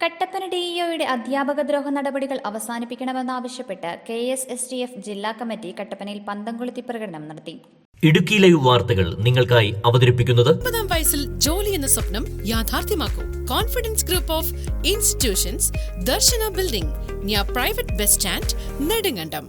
കട്ടപ്പന ഡിഇഒയുടെ അധ്യാപക ദ്രോഹ നടപടികൾ അവസാനിപ്പിക്കണമെന്നാവശ്യപ്പെട്ട് K S S T F ജില്ലാ കമ്മിറ്റി കട്ടപ്പനയിൽ പന്തംകൊളുത്തി പ്രകടനം നടത്തി. ഇടുക്കി ലൈവ് വാർത്തകൾ നിങ്ങൾക്കായി അവതരിപ്പിക്കുന്നത് മുപ്പതാം വയസ്സിൽ ജോലി എന്ന സ്വപ്നം യാഥാർത്ഥ്യമാക്കൂ. Confidence group of institutions Darshana building private bus stand Nedumkandam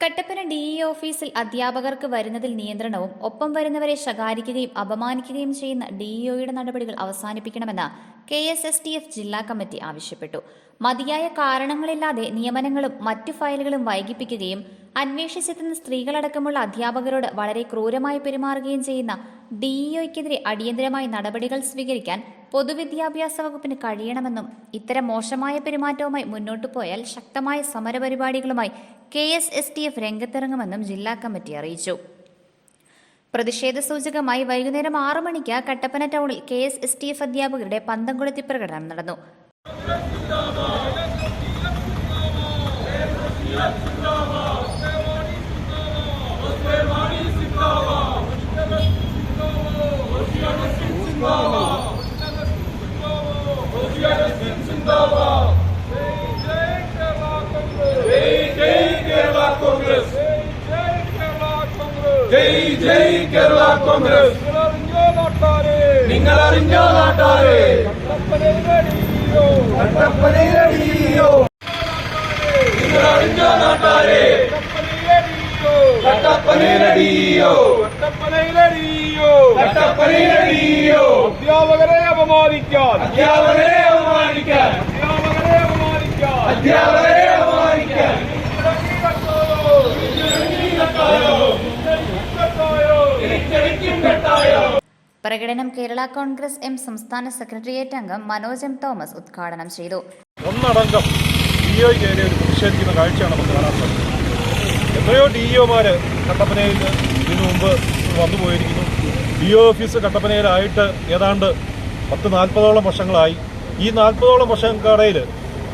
Kattappana DE ഓഫീസിൽ അധ്യാപകർക്ക് വരുന്നതിൽ നിയന്ത്രണവും ഒപ്പം വരുന്നവരെ ശകാരിക്കുകയും അപമാനിക്കുകയും ചെയ്യുന്ന ഡിഇഒയുടെ നടപടികൾ അവസാനിപ്പിക്കണമെന്ന് K S S T F ജില്ലാ കമ്മിറ്റി ആവശ്യപ്പെട്ടു. മതിയായ കാരണങ്ങളില്ലാതെ നിയമനങ്ങളും മറ്റു ഫയലുകളും വൈകിപ്പിക്കുകയും അന്വേഷിച്ചെത്തുന്ന സ്ത്രീകളടക്കമുള്ള അധ്യാപകരോട് വളരെ ക്രൂരമായി പെരുമാറുകയും ചെയ്യുന്ന ഡിഇഒയ്ക്കെതിരെ അടിയന്തരമായി നടപടികൾ സ്വീകരിക്കാൻ പൊതുവിദ്യാഭ്യാസ വകുപ്പിന് കഴിയണമെന്നും ഇത്തരം മോശമായ പെരുമാറ്റവുമായി മുന്നോട്ടു പോയാൽ ശക്തമായ സമരപരിപാടികളുമായി K S S T F രംഗത്തിറങ്ങുമെന്നും ജില്ലാ കമ്മിറ്റി അറിയിച്ചു. പ്രതിഷേധ സൂചകമായി വൈകുന്നേരം ആറു മണിക്ക് കട്ടപ്പന ടൗണിൽ K S S T F അധ്യാപകരുടെ പന്തംകൊളുത്തി പ്രകടനം നടന്നു. ജയ് ജയ് കേരള കോൺഗ്രസ് നിങ്ങൾ അറിഞ്ഞോ നാട്ടാരെ കട്ടപ്പനയിലടിയോ നിങ്ങൾ അറിഞ്ഞോ നാട്ടാരെ കട്ടപ്പനയിലടിയോ കട്ടപ്പനയിലടിയോ അധ്യാപകരെ അപമാനിക്കാൻ അധ്യാപകരെ അപമാനിക്കാൻ അധ്യാപകരെ അപമാനിക്കാൻ അധ്യാപകരെ പ്രകടനം കേരള കോൺഗ്രസ് എം സംസ്ഥാന സെക്രട്ടേറിയറ്റ് അംഗം മനോജ് എം തോമസ് ഉദ്ഘാടനം ചെയ്തു. ഒന്നടങ്കം ഡിഒയ്ക്കെതിരെ ഒരു പ്രതിഷേധിക്കുന്ന കാഴ്ചയാണ് നമുക്ക് കാണാൻ സാധിക്കുന്നത്. എത്രയോ ഡിഇഒമാര് കട്ടപ്പനയിൽ ഇതിനു മുമ്പ് വന്നു പോയിരിക്കുന്നു ഡിഒ ഓഫീസ് കട്ടപ്പനയിലായിട്ട് ഏതാണ്ട് പത്ത് നാൽപ്പതോളം വർഷങ്ങളായി. ഈ നാൽപ്പതോളം വർഷങ്ങൾക്കിടയിൽ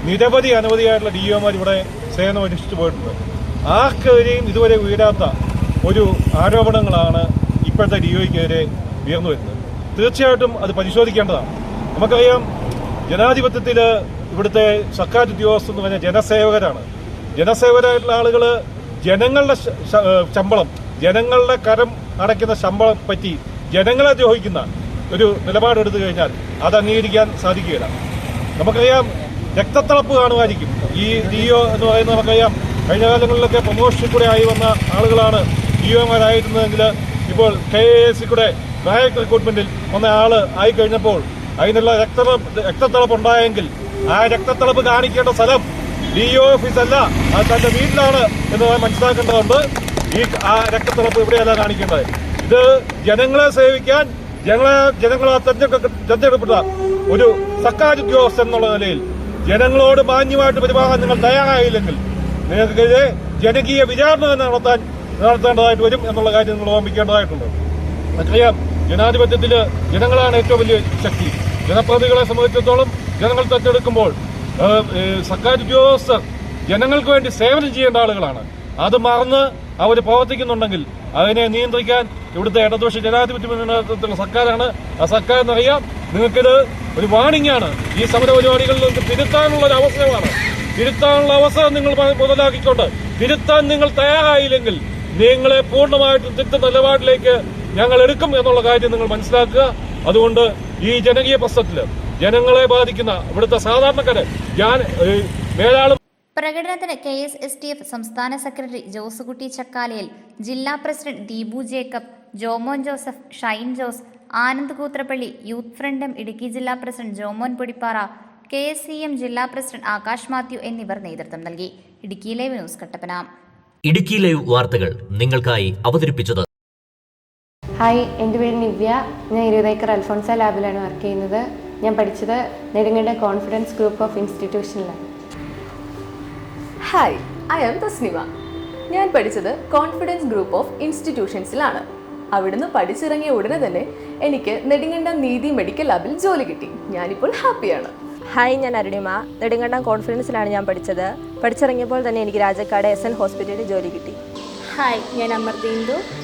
നിരവധി അനവധിയായിട്ടുള്ള ഡി ഒമാർ ഇവിടെ സേവനം അനുഷ്ഠിച്ചു പോയിട്ടുണ്ട്. ആർക്കെതിരെയും ഇതുവരെ ഉയരാത്ത ഒരു ആരോപണങ്ങളാണ് ഇപ്പോഴത്തെ ഡിഒയ്ക്കെതിരെ ഉയർന്നു വരുന്നത് തീർച്ചയായിട്ടും അത് പരിശോധിക്കേണ്ടതാണ്. നമുക്കറിയാം ജനാധിപത്യത്തിൽ ഇവിടുത്തെ സർക്കാർ ഉദ്യോഗസ്ഥർ എന്ന് പറഞ്ഞാൽ ജനസേവകരാണ്. ജനസേവകരായിട്ടുള്ള ആളുകൾ ജനങ്ങളുടെ ശമ്പളം ജനങ്ങളുടെ കരം അടയ്ക്കുന്ന ശമ്പളം പറ്റി ജനങ്ങളെ ദ്രോഹിക്കുന്ന ഒരു നിലപാടെടുത്തു കഴിഞ്ഞാൽ അത് അംഗീകരിക്കാൻ സാധിക്കുകയില്ല. നമുക്കറിയാം രക്തത്തിളപ്പ് കാണുമായിരിക്കും. ഈ ഡിഒ എന്ന് പറയുന്നത് നമുക്കറിയാം കഴിഞ്ഞ കാലങ്ങളിലൊക്കെ പ്രൊമോഷൻ കൂടെ ആയി വന്ന ആളുകളാണ് ഡിഒമാരായിരുന്നതെങ്കിൽ ഇപ്പോൾ കെ എ എസ് കൂടെ ഡയറക്ട് റിക്രൂട്ട്മെന്റിൽ ആയി കഴിഞ്ഞപ്പോൾ അതിനുള്ള രക്ത രക്തത്തിളപ്പ് ഉണ്ടായെങ്കിൽ ആ രക്തത്തിളപ്പ് കാണിക്കേണ്ട സ്ഥലം ഡിഒ ഓഫീസ് അല്ല. അത് തന്റെ വീട്ടിലാണ് എന്ന് മനസ്സിലാക്കേണ്ടതുണ്ട്. ഈ ആ രക്തത്തിളപ്പ് ഇവിടെയല്ല കാണിക്കേണ്ടത്. ഇത് ജനങ്ങളെ സേവിക്കാൻ ജനങ്ങളെ ജനങ്ങളെ തെരഞ്ഞെടുക്ക തെരഞ്ഞെടുക്കപ്പെട്ട ഒരു സർക്കാർ ഉദ്യോഗസ്ഥൻ എന്നുള്ള നിലയിൽ ജനങ്ങളോട് മാന്യമായിട്ട് പെരുമാറാൻ നിങ്ങൾ തയ്യാറായില്ലെങ്കിൽ നിങ്ങൾക്കെതിരെ ജനകീയ വിചാരണ തന്നെ നടത്താൻ നടത്തേണ്ടതായിട്ട് വരും എന്നുള്ള കാര്യം നിങ്ങൾ ഓർമ്മിക്കേണ്ടതായിട്ടുണ്ട്. നമുക്കറിയാം ജനാധിപത്യത്തിൽ ജനങ്ങളാണ് ഏറ്റവും വലിയ ശക്തി. ജനപ്രതികളെ സംബന്ധിച്ചിടത്തോളം ജനങ്ങൾ ഏഹ്, സർക്കാർ ഉദ്യോഗസ്ഥർ ജനങ്ങൾക്ക് വേണ്ടി സേവനം ചെയ്യേണ്ട ആളുകളാണ്. അത് മറന്ന് അവർ പ്രവർത്തിക്കുന്നുണ്ടെങ്കിൽ അതിനെ നിയന്ത്രിക്കാൻ ഇവിടുത്തെ ഇടതുപക്ഷ ജനാധിപത്യ മുന്നേറ്റത്തിലുള്ള സർക്കാരാണ്. ആ സർക്കാർ എന്നറിയാം നിങ്ങൾക്കിത് ഒരു വാണിംഗ് ആണ്. ഈ സമര പരിപാടികളിൽ നിങ്ങൾക്ക് തിരുത്താനുള്ള ഒരു അവസരമാണ്. തിരുത്താനുള്ള അവസരം നിങ്ങൾ മുതലാക്കിക്കൊണ്ട് തിരുത്താൻ നിങ്ങൾ തയ്യാറായില്ലെങ്കിൽ നിങ്ങളെ പൂർണമായിട്ടും തിരുത്ത നിലപാടിലേക്ക് ഞങ്ങൾ എടുക്കും എന്നുള്ള കാര്യം നിങ്ങൾ മനസ്സിലാക്കുക. അതുകൊണ്ട് ഈ ജനകീയ പ്രശ്നത്തിൽ ജനങ്ങളെ ബാധിക്കുന്ന ഇവിടുത്തെ സാധാരണക്കാരെ ഞാൻ മേലാളും പ്രകടനത്തിന് K S S T F സംസ്ഥാന സെക്രട്ടറി ജോസുകുട്ടി ചക്കാലയിൽ ജില്ലാ president Deepu Jacob Jomon Joseph Shine Jose Anand Koothrappally youth front M Idukki ജില്ലാ president Jomon Podippara K S C M ജില്ലാ പ്രസിഡന്റ് ആകാശ് മാത്യു എന്നിവർ നേതൃത്വം നൽകി. Idukki live news Kattappana. Idukki live വാർത്തകൾ നിങ്ങൾക്കായി അവതരിപ്പിച്ചത് ഹായ് എന്റെ പേര് നിവ്യ. ഞാൻ ഇരുപതേക്കർ അൽഫോൺസ ലാബിലാണ് വർക്ക് ചെയ്യുന്നത്. ഞാൻ പഠിച്ചത് നെടുങ്കണ്ട കോൺഫിഡൻസ് ഗ്രൂപ്പ് ഓഫ് ഇൻസ്റ്റിറ്റ്യൂഷനിലാണ്. ഹായ് ഐ ആം തസ്നിമ ഞാൻ പഠിച്ചത് കോൺഫിഡൻസ് ഗ്രൂപ്പ് ഓഫ് ഇൻസ്റ്റിറ്റ്യൂഷൻസിലാണ്. അവിടുന്ന് പഠിച്ചിറങ്ങിയ ഉടനെ തന്നെ എനിക്ക് നെടുങ്കണ്ടം നീതി മെഡിക്കൽ ലാബിൽ ജോലി കിട്ടി. ഞാനിപ്പോൾ ഹാപ്പിയാണ്. ഹായ് ഞാൻ അരുണിമ. നെടുങ്കണ്ടം കോൺഫിഡൻസിലാണ് ഞാൻ പഠിച്ചത്. പഠിച്ചിറങ്ങിയപ്പോൾ തന്നെ എനിക്ക് രാജക്കാട് എസ് എൻ ഹോസ്പിറ്റലിൽ ജോലി കിട്ടി. ഹായ് ഞാൻ അമർദീന്ദു.